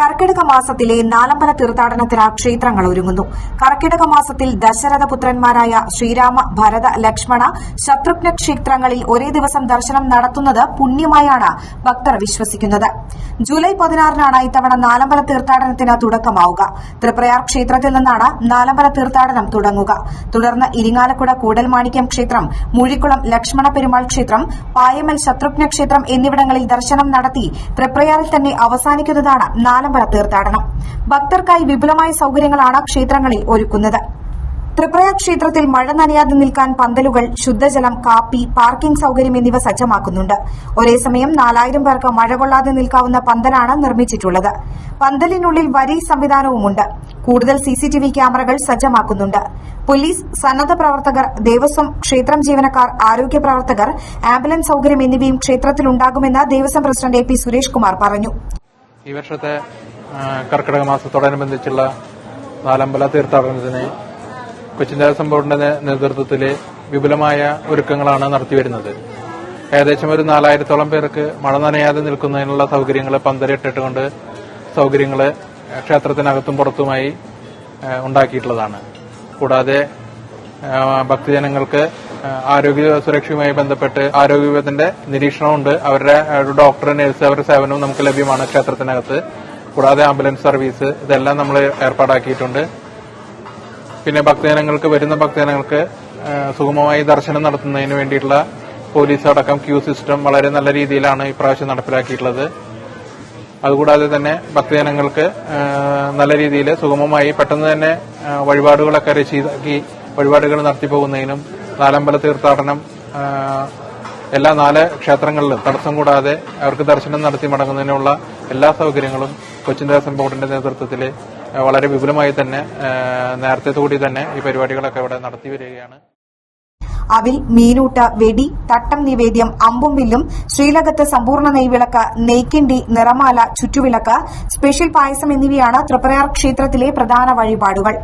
കർക്കിടക മാസത്തിലെ നാലമ്പല തീർത്ഥാടനത്തിന് ക്ഷേത്രങ്ങൾ ഒരുങ്ങുന്നു. കർക്കിടക മാസത്തിൽ ദശരഥ പുത്രന്മാരായ ശ്രീരാമ ഭരത ലക്ഷ്മണ ശത്രുഘ്ന ക്ഷേത്രങ്ങളിൽ ഒരേ ദിവസം ദർശനം നടത്തുന്നത് പുണ്യമായാണ് ഭക്തർ വിശ്വസിക്കുന്നത്. ജൂലൈ പതിനാറിനാണ് ഇത്തവണ നാലമ്പല തീർത്ഥാടനത്തിന് തുടക്കമാവുക. തൃപ്രയാർ ക്ഷേത്രത്തിൽ നിന്നാണ് നാലമ്പല തീർത്ഥാടനം തുടങ്ങുക. തുടർന്ന് ഇരിങ്ങാലക്കുട കൂടൽമാണിക്യം ക്ഷേത്രം മുഴിക്കുളം ലക്ഷ്മണ പെരുമാൾ ക്ഷേത്രം പായമൽ ശത്രുഘ്ന ക്ഷേത്രം എന്നിവിടങ്ങളിൽ ദർശനം നടത്തി തൃപ്രയാറിൽ തന്നെ അവസാനിക്കുന്നതാണ് നാലമ്പല തീർത്ഥാടനം ഭക്തർക്കായി വിപുലമായ സൌകര്യങ്ങളാണ് ക്ഷേത്രങ്ങളിൽ ഒരുക്കുന്നത്. ത്രിപുര ക്ഷേത്രത്തിൽ മഴ നനയാതെ നിൽക്കാൻ പന്തലുകൾ ശുദ്ധജലം കാപ്പി പാർക്കിംഗ് സൌകര്യം എന്നിവ സജ്ജമാക്കുന്നുണ്ട്. ഒരേസമയം നാലായിരം പേർക്ക് മഴ കൊള്ളാതെ നിൽക്കാവുന്ന പന്തലാണ് നിർമ്മിച്ചിട്ടുള്ളത്. പന്തലിനുള്ളിൽ വരി സംവിധാനവുമുണ്ട്. കൂടുതൽ സിസിടിവി ക്യാമറകൾ സജ്ജമാക്കുന്നുണ്ട്. പോലീസ് സന്നദ്ധ പ്രവർത്തകർ ദേവസ്വം ക്ഷേത്രം ജീവനക്കാർ ആരോഗ്യ പ്രവർത്തകർ ആംബുലൻസ് സൌകര്യം എന്നിവയും ക്ഷേത്രത്തിലുണ്ടാകുമെന്ന് Devaswom president A P Suresh Kumar പറഞ്ഞു. ഈ വർഷത്തെ കർക്കിടക മാസത്തോടനുബന്ധിച്ചുള്ള നാലമ്പല തീർത്ഥാടനത്തിന് കൊച്ചിൻ ദേവസ്വം ബോർഡിന്റെ നേതൃത്വത്തിൽ വിപുലമായ ഒരുക്കങ്ങളാണ് നടത്തിവരുന്നത് ഏകദേശം ഒരു നാലായിരത്തോളം പേർക്ക് മഴ നനയാതെ നിൽക്കുന്നതിനുള്ള സൗകര്യങ്ങൾ പന്തലിട്ടിട്ടുകൊണ്ട് സൗകര്യങ്ങൾ ക്ഷേത്രത്തിനകത്തും പുറത്തുമായി ഉണ്ടാക്കിയിട്ടുള്ളതാണ്. കൂടാതെ ഭക്തജനങ്ങൾക്ക് ആരോഗ്യ സുരക്ഷയുമായി ബന്ധപ്പെട്ട് ആരോഗ്യ വിഭാഗത്തിന്റെ നിരീക്ഷണമുണ്ട്. അവരുടെ ഡോക്ടർ നഴ്സ് അവരുടെ സേവനവും നമുക്ക് ലഭ്യമാണ് ക്ഷേത്രത്തിനകത്ത്. കൂടാതെ ആംബുലൻസ് സർവീസ് ഇതെല്ലാം നമ്മൾ ഏർപ്പാടാക്കിയിട്ടുണ്ട്. പിന്നെ ഭക്തജനങ്ങൾക്ക് വരുന്ന ഭക്തജനങ്ങൾക്ക് സുഗമമായി ദർശനം നടത്തുന്നതിന് വേണ്ടിയിട്ടുള്ള പോലീസ് അടക്കം ക്യൂ സിസ്റ്റം വളരെ നല്ല രീതിയിലാണ് ഇപ്രാവശ്യം നടപ്പിലാക്കിയിട്ടുള്ളത്. അതുകൂടാതെ തന്നെ ഭക്തജനങ്ങൾക്ക് നല്ല രീതിയിൽ സുഗമമായി പെട്ടെന്ന് തന്നെ വഴിപാടുകളൊക്കെ രശീതാക്കി വഴിപാടുകൾ നടത്തിപ്പോകുന്നതിനും നാലമ്പല തീർത്ഥാടനം എല്ലാ നാല് ക്ഷേത്രങ്ങളിലും തടസ്സം കൂടാതെ അവർക്ക് ദർശനം നടത്തി മടങ്ങുന്നതിനുള്ള എല്ലാ സൗകര്യങ്ങളും കൊച്ചിൻ ദേവസ്വം ബോർഡിന്റെ നേതൃത്വത്തിൽ വളരെ വിപുലമായി തന്നെ നേരത്തെ തന്നെ ഈ പരിപാടികളൊക്കെ ഇവിടെ നടത്തി വരികയാണ്. അവിൽ മീനൂട്ട വെടി തട്ടം നിവേദ്യം അമ്പും വില്ലും ശ്രീലകത്ത് സമ്പൂർണ നെയ്വിളക്ക് നെയ്ക്കിണ്ടി നിറമാല ചുറ്റുവിളക്ക് സ്പെഷ്യൽ പായസം എന്നിവയാണ് തൃപ്രയാർ ക്ഷേത്രത്തിലെ പ്രധാന വഴിപാടുകൾ.